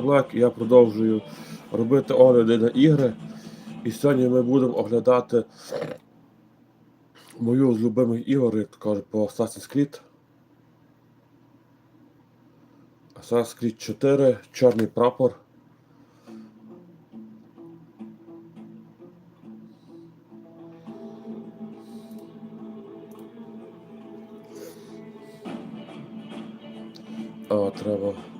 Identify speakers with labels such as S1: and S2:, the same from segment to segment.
S1: Black, я продовжую робити огляди на ігри. І сьогодні ми будемо оглядати мою з любимих ігор, як кажуть, по Assassin's Creed. Assassin's Creed 4, Чорний прапор. А, треба.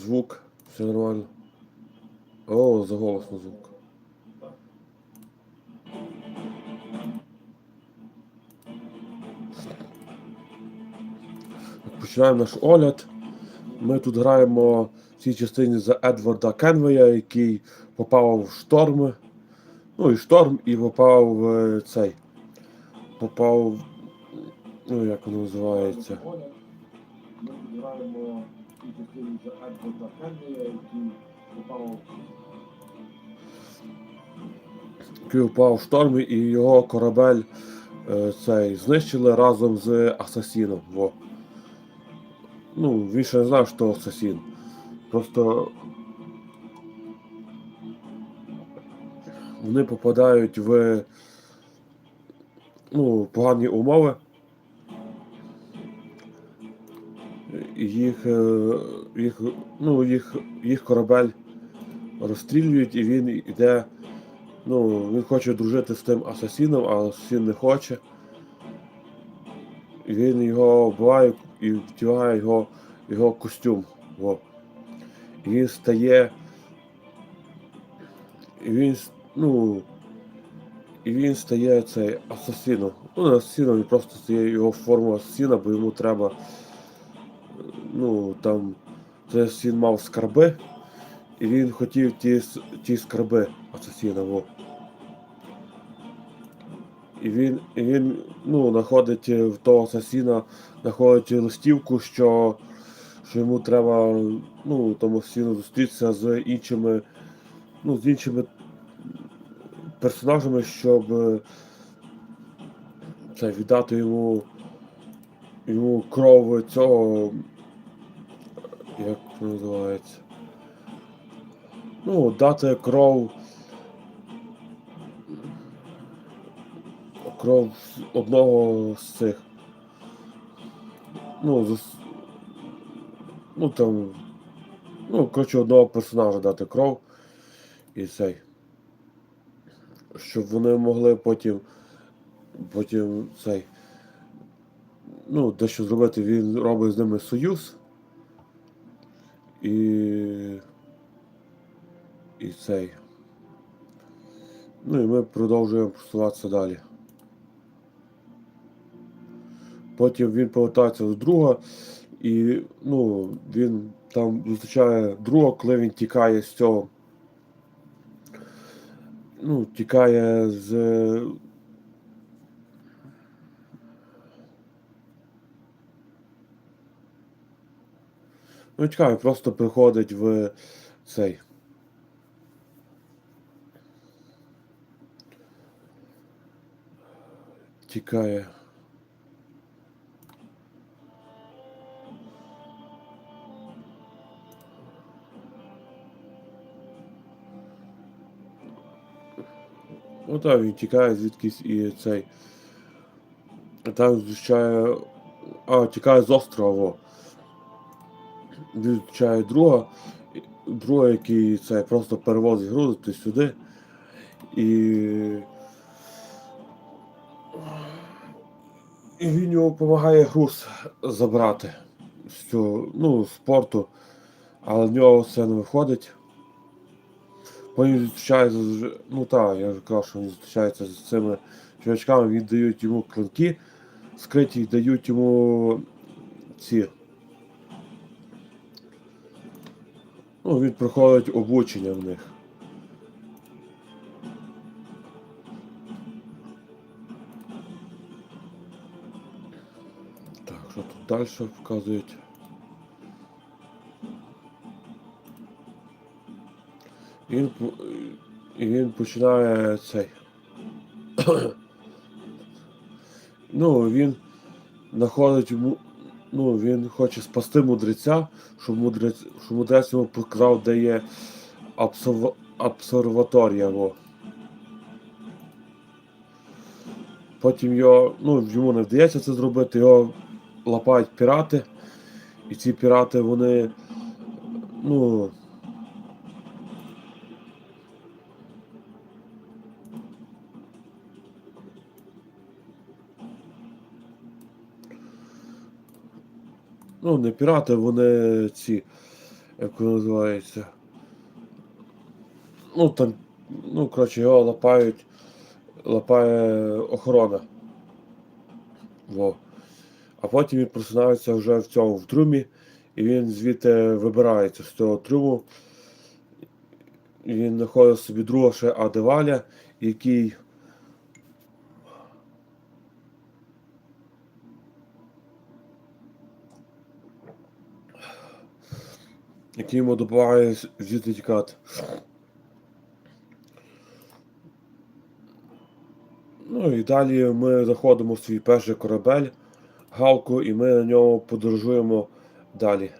S1: Звук? Все нормально. О, заголосно звук. Починаємо наш огляд. Ми тут граємо в цій частині за Едварда Кенвея, який попав в шторм. Ну і шторм, і попав в цей. Попав. Ну, як воно називається. Ми граємо в цій частині за Едварда Кенвея, який попав. Який попав в шторм, і його корабель е, цей знищили разом з Асасіном. Во. Ну, він ще не знав, що Асасін. Просто вони попадають в ну, погані умови. Їх, е, їх, ну, їх, їх корабель розстрілюють, і він йде. Ну, він хоче дружити з тим асасіном, а асасін не хоче. І він його вбиває і вдягає його, його костюм. Во. І він стає. І він, ну, і він стає цей асасіном. Ну, асасіном, він просто стає його форму асасіна, бо йому треба. Ну, там, цей асасін мав скарби, і він хотів ті, ті скарби асасіна. Во. І він, і він ну, знаходить е, в того асасіна, знаходить листівку, що, що йому треба ну, тому асасіну зустрітися з іншими, ну, з іншими персонажами, щоб е, це, віддати йому, йому кров цього. Як називається? Ну, дати кров. Кров одного з цих. Ну, з, ну там. Ну, коротше, одного персонажа дати кров і цей. Щоб вони могли потім. Потім цей. Ну, дещо зробити, він робить з ними союз. І. І цей. Ну і ми продовжуємо просуватися далі. Потім він повертається до друга, і ну, він там зустрічає друга, коли він тікає з цього. Ну, тікає з. Ну, тікає, просто приходить в цей. Тікає. Ну він тікає звідкись і цей. Там зустрічає. А, тікає з острова. Він зустрічає друга. Друга, який це просто перевозить грузи сюди. І. І він йому допомагає груз забрати з цього, ну, з порту, але в нього все не виходить. Він зустрічається з. Ну так, я вже казав, що він зустрічається з цими чувачками, віддають йому клинки скриті, дають йому ці. Ну, він проходить обучення в них. Так, що тут далі показують? І він, і він починає цей. Ну, він знаходить ну, він хоче спасти мудреця, щоб мудрець, що мудрець йому показав, де є. Во. Потім його, ну, йому не вдається це зробити, його лапають пірати. І ці пірати, вони, ну. Ну, не пірати, вони ці, як вони називаються. Ну, там, ну, коротше, його лапають, лапає охорона. Во. А потім він просинається вже в цьому в трумі, і він звідти вибирається з цього труму. І він знаходить собі друга ще Адеваля, який. Який йому допомагає звідти тікати. Ну і далі ми заходимо в свій перший корабель, галку, і ми на ньому подорожуємо далі.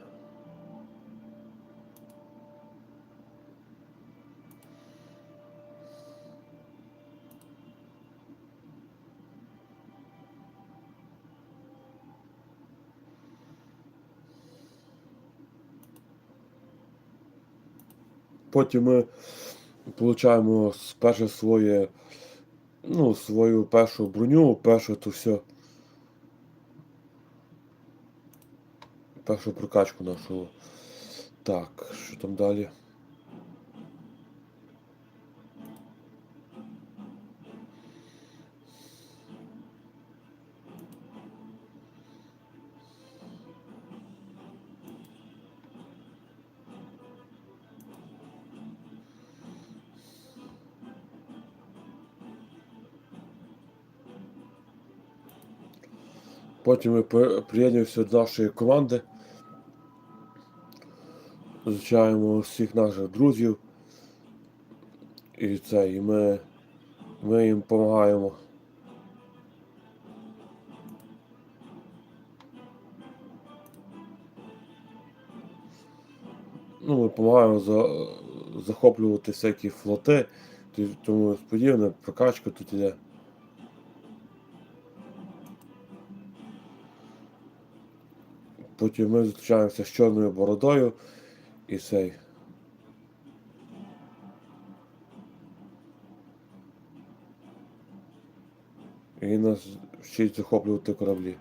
S1: Потім ми получаємо перше своє, ну, свою першу броню, першу то все. Першу прокачку нашу. Так, що там далі? Потім ми при- приєднуємося до нашої команди. Зустрічаємо всіх наших друзів. І це, і ми, ми їм допомагаємо. Ну, ми допомагаємо за, захоплювати всякі флоти, тому сподівано, прокачка тут іде. Потім ми зустрічаємося з чорною бородою і цей. І нас вчить захоплювати кораблі.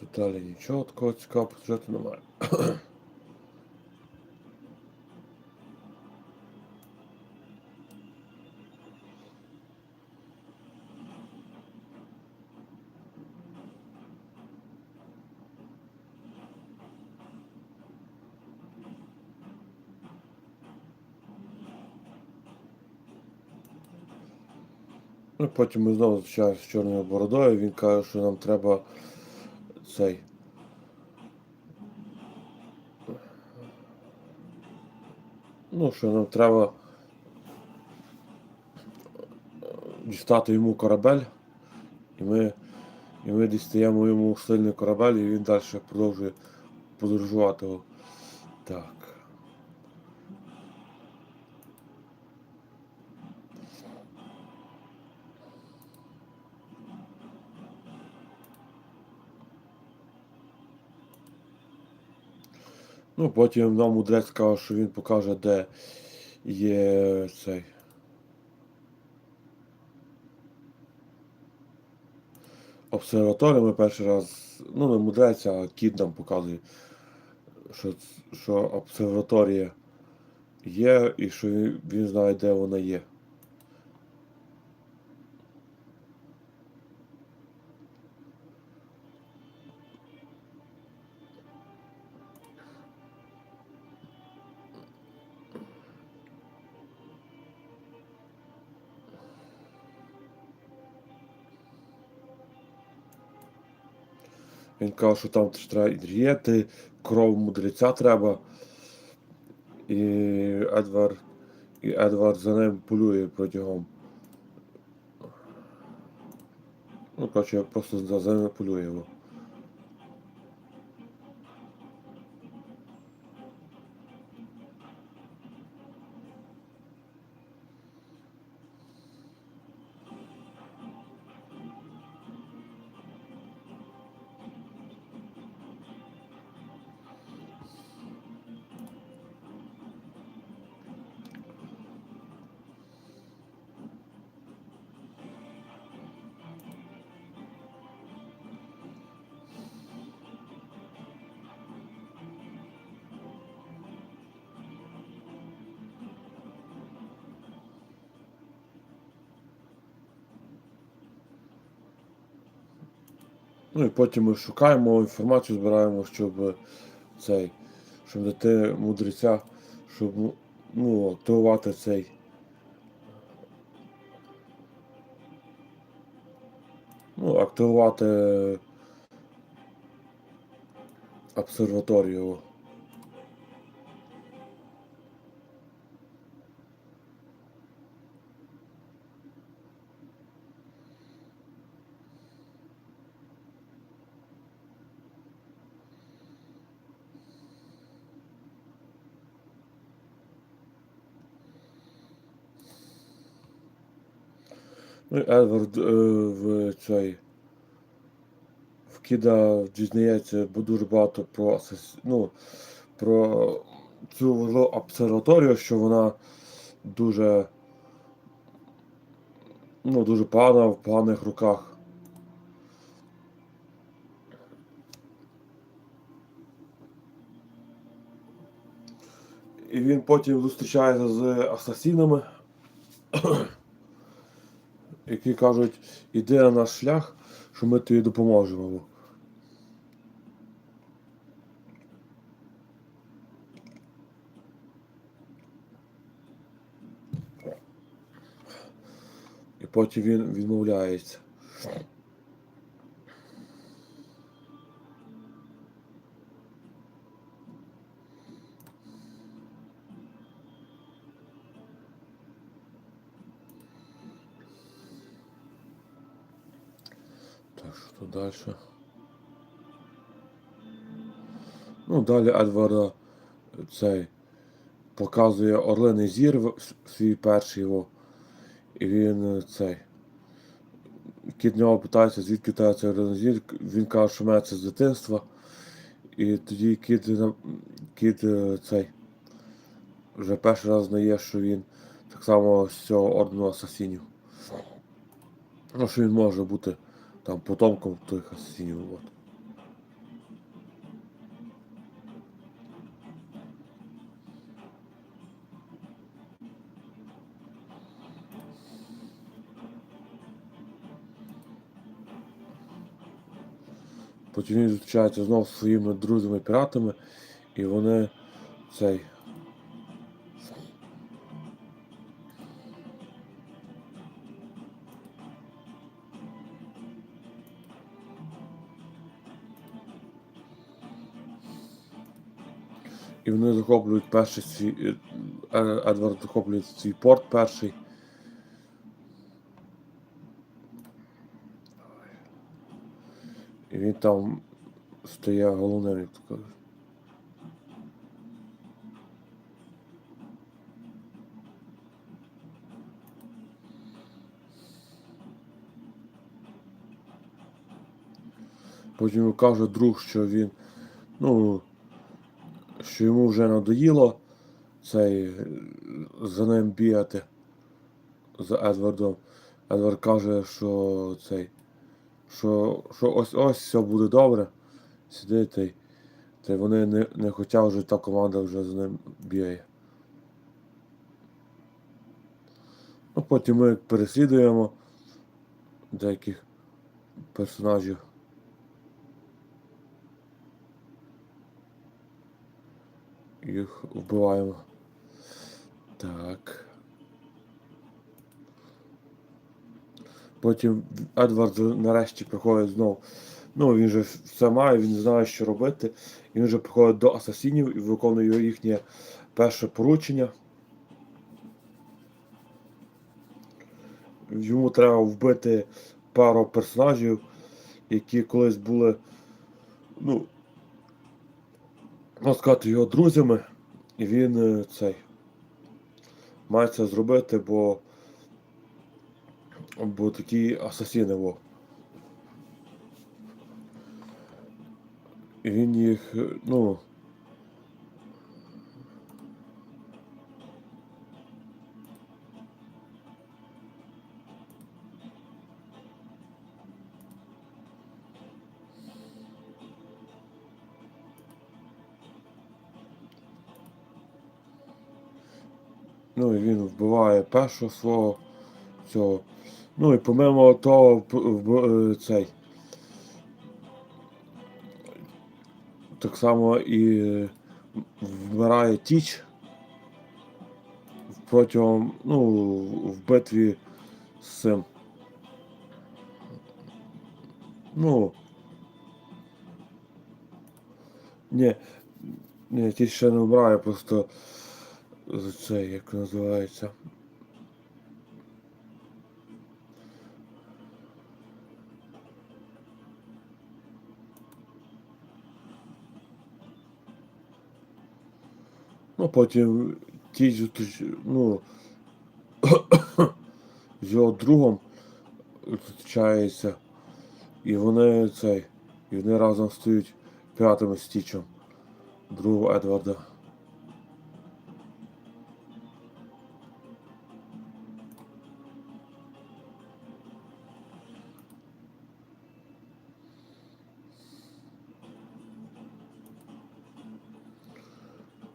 S1: Тут далі нічого такого цікавого сюжету немає. Ну, потім ми знову зустрічаємося з чорною бородою, він каже, що нам треба цей. Ну, що нам треба дістати йому корабель, і ми, і ми дістаємо йому сильний корабель, і він далі продовжує подорожувати. Так. Ну, потім нам мудрець сказав, що він покаже, де є цей. Обсерваторія ми перший раз, ну не мудрець, а кіт нам показує, що, що обсерваторія є і що він знає, де вона є. Він каже, що там треба треба інгредієнти, кров мудреця треба. І Едвард, і Едвард за ним полює протягом. Ну, коротше, просто за ним полює його. Ну і потім ми шукаємо інформацію, збираємо, щоб цей, щоб дати мудреця, щоб ну, активувати цей. Ну, активувати обсерваторію. Едвард е, в цей в Кіда дізнається дуже багато про ну, про цю обсерваторію, що вона дуже ну, дуже погана в поганих руках. І він потім зустрічається з асасінами. Які кажуть, іди на наш шлях, що ми тобі допоможемо. І потім він відмовляється. Що далі? Ну, далі Едварда цей показує Орлиний зір свій перший його. І він е, цей. Кіт нього питається, звідки тебе цей Орлиний зір. Він каже, що мене це з дитинства. І тоді кіт, кіт е, цей вже перший раз знає, що він так само з цього ордену асасінів. Ну, що він може бути там потомком тих асасінів. От. Потім він зустрічається знову зі своїми друзями-піратами, і вони цей. І вони захоплюють перший свій. е, е, Едвард захоплює свій порт перший. І він там стає головним, як то кажуть. Потім каже друг, що він, ну, що йому вже надоїло цей, за ним бігати за Едвардом. Едвард каже, що цей, що, що ось ось все буде добре. Сиди та вони не, не хочуть вже та команда вже за ним бігає. Ну, потім ми переслідуємо деяких персонажів. Їх вбиваємо. Так. Потім Едвард нарешті приходить знов Ну, він же все має, він знає, що робити. Він вже приходить до асасінів і виконує їхнє перше поручення. Йому треба вбити пару персонажів, які колись були, ну, можна сказати, його друзями. І він е, цей має це зробити, бо, бо такі асасіни. Во. І він їх, е, ну. Вбиває першого свого цього. Ну і помимо того, е, цей. Так само і е, вмирає Тіч протягом, ну, в битві з цим. Ну. Ні, ні, Тіч ще не вмирає, просто це як називається. Ну, потім ті, ж, ну, з його другом зустрічається, і вони цей, і вони разом стають п'ятим стічем другого Едварда.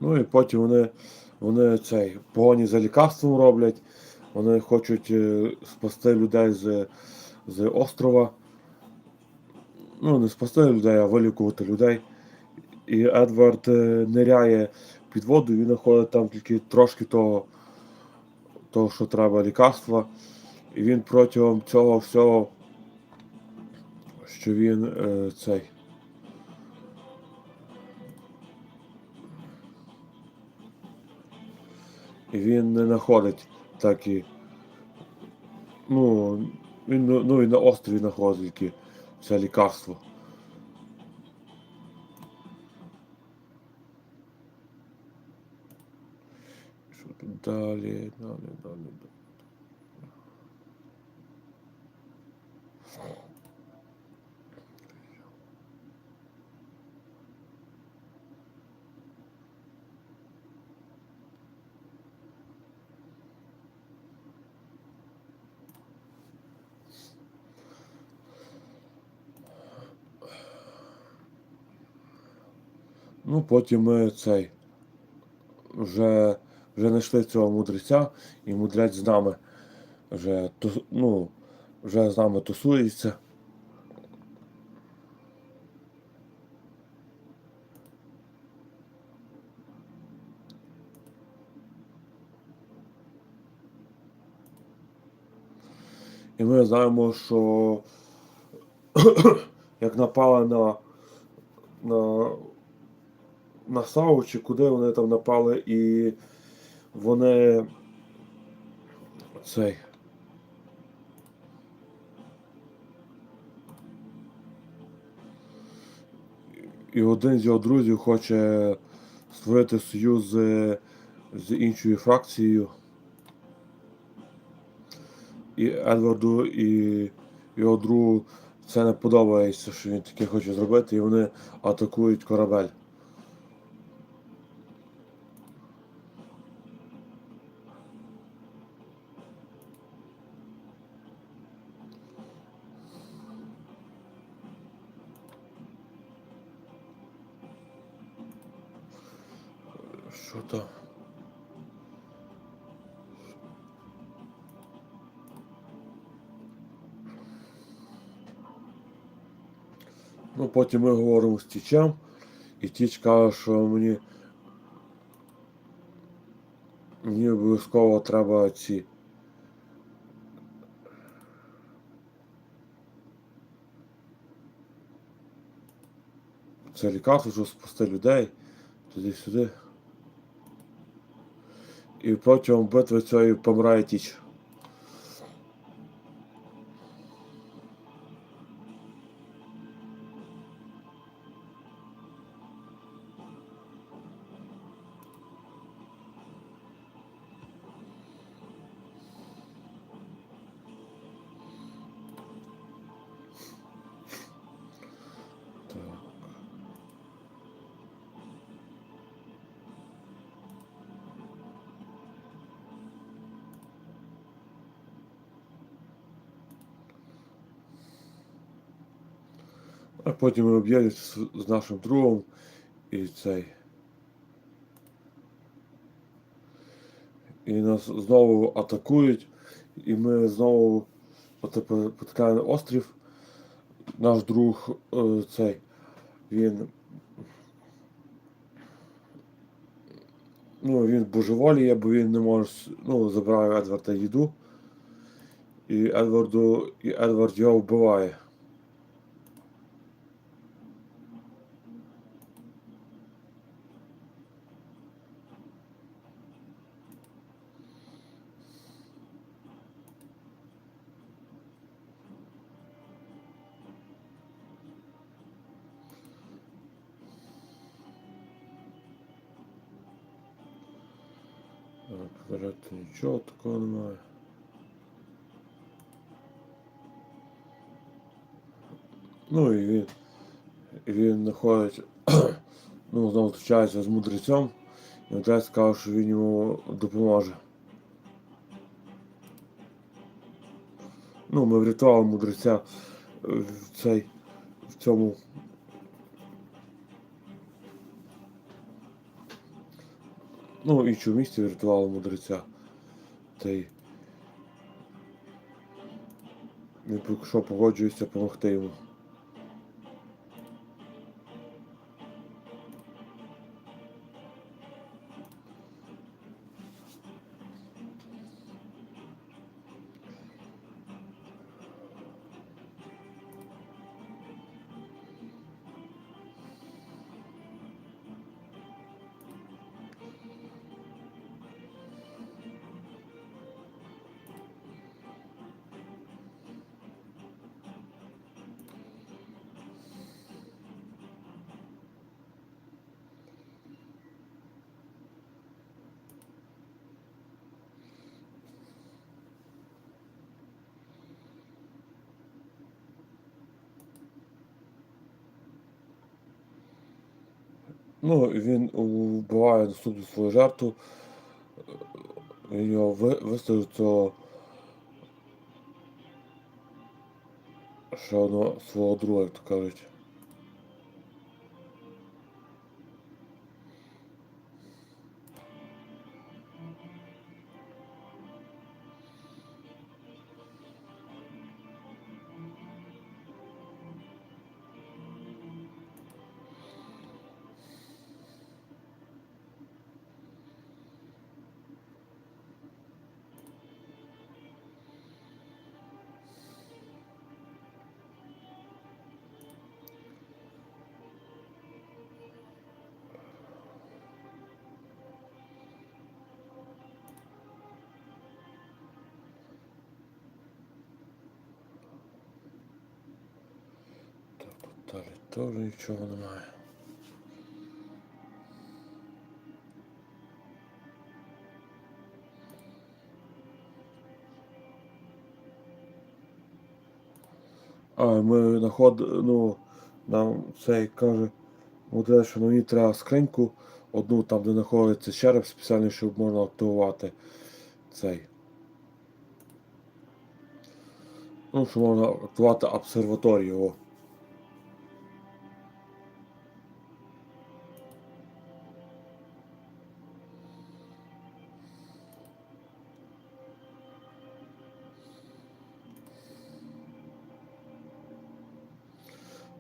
S1: Ну і потім вони, вони цей погоні за лікарством роблять. Вони хочуть е, спасти людей з, з острова. Ну, не спасти людей, а вилікувати людей. І Едвард е, ниряє під воду, він знаходить там тільки трошки того, того, що треба лікарства. І він протягом цього всього, що він е, цей. Він не знаходить так і. Ну, він ну, і на острові знаходить тільки це лікарство. Що тут далі, далі, далі. далі. Ну, потім ми цей вже, вже знайшли цього мудреця, і мудрець з нами вже, ну, вже з нами тусується. І ми знаємо, що як напали на, на, на Сау, чи куди вони там напали, і вони цей. І один з його друзів хоче створити союз з, з іншою фракцією. І Едварду і його другу це не подобається, що він таке хоче зробити, і вони атакують корабель. Потім ми говоримо з Тічем, і Тіч каже, що мені. Мені обов'язково треба ці. це лікарство, щоб спасти людей туди-сюди. І протягом битви цієї помирає тіч. Потім ми з, з нашим другом і цей. І нас знову атакують, і ми знову на острів. Наш друг е, цей, він. Ну, він божеволіє, бо він не може ну, забирає Едварда їду. І Едварду, і Едвард його вбиває. Вперед нічого такого немає. Ну і він, і він знаходить, ну, знову зустрічається з мудрецем, і мудрець каже, що він йому допоможе. Ну, ми врятували мудреця в цей в цьому. Ну, в іншому місці врятували мудреця. Та й він що погоджується допомогти йому. Ну, він вбиває наступну свою жертву. Його ви, виставив цього ще одного свого друга, як то кажуть. Далі теж нічого немає. А, ми наход, ну, нам цей каже, мудрець, що мені треба скриньку, одну там, де знаходиться череп спеціальний, щоб можна активувати цей. Ну, що можна активувати обсерваторію.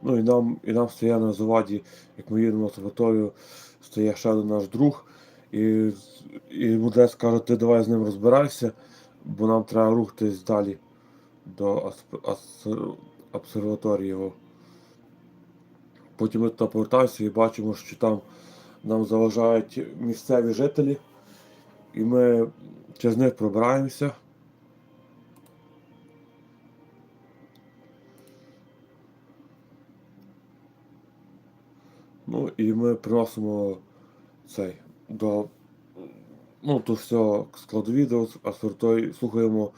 S1: Ну і нам, і нам стає на заваді, як ми їдемо в обсерваторію, стає ще один наш друг. І, і мудрець каже, ти давай з ним розбирайся, бо нам треба рухатись далі до обсерваторії. О. Потім ми туди повертаємося і бачимо, що там нам заважають місцеві жителі, і ми через них пробираємося. Ну і ми приносимо цей до ну, то все складові до асортої, слухаємо,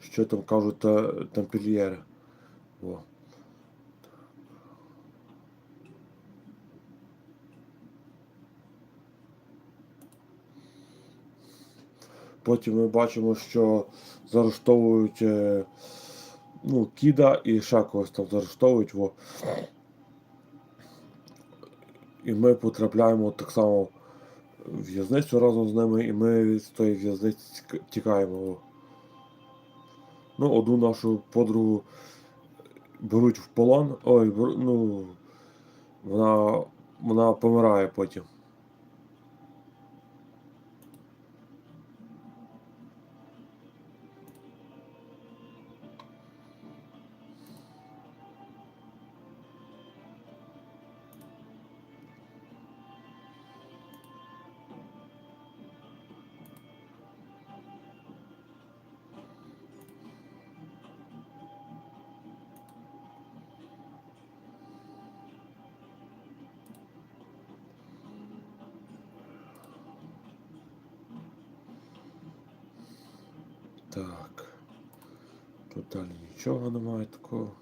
S1: що там кажуть та, тампельєри. О. Потім ми бачимо, що заарештовують е, ну, кіда і ще когось там заарештовують. І ми потрапляємо так само в в'язницю разом з ними, і ми з тої в'язниці тікаємо. Ну, одну нашу подругу беруть в полон. Ой, ну, вона, вона помирає потім. Так. Тут далі нічого немає такого.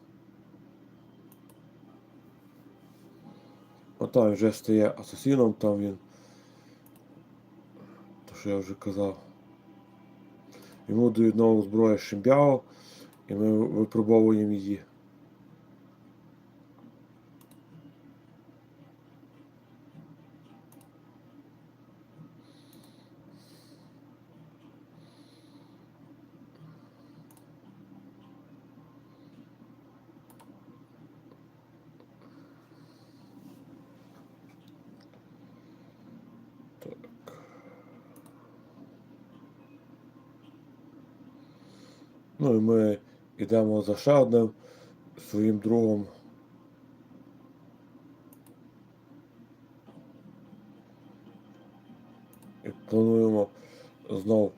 S1: Отам вже стає асасіном, там він. То, що я вже казав. Йому дають нову зброю Шимбяо, і ми випробовуємо її. Ну і ми йдемо за ще одним своїм другом. І плануємо знов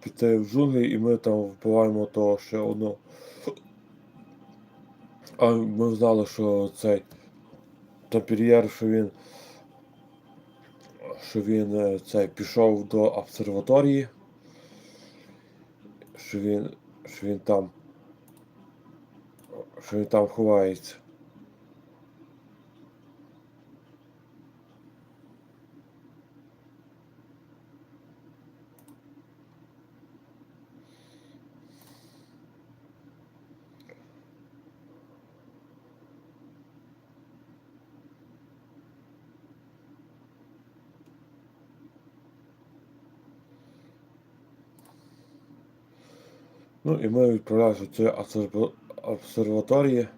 S1: піти в джунглі, і ми там вбиваємо того ще одного. А ми знали, що цей тампер'єр, що він що він е, цей пішов до обсерваторії, що він, що він там, що він там ховається. Ну і ми відправляємося цієї обсерва- обсерваторії,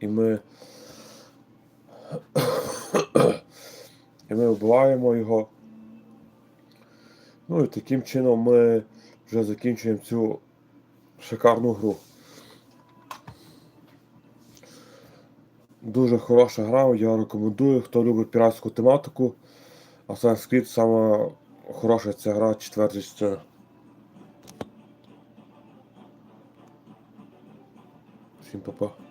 S1: і ми і ми вбиваємо його. Ну і таким чином ми вже закінчуємо цю шикарну гру. Дуже хороша гра, я рекомендую, хто любить піратську тематику. Assassin's Creed сама хороша ця гра, четверта частина. Kim Popó.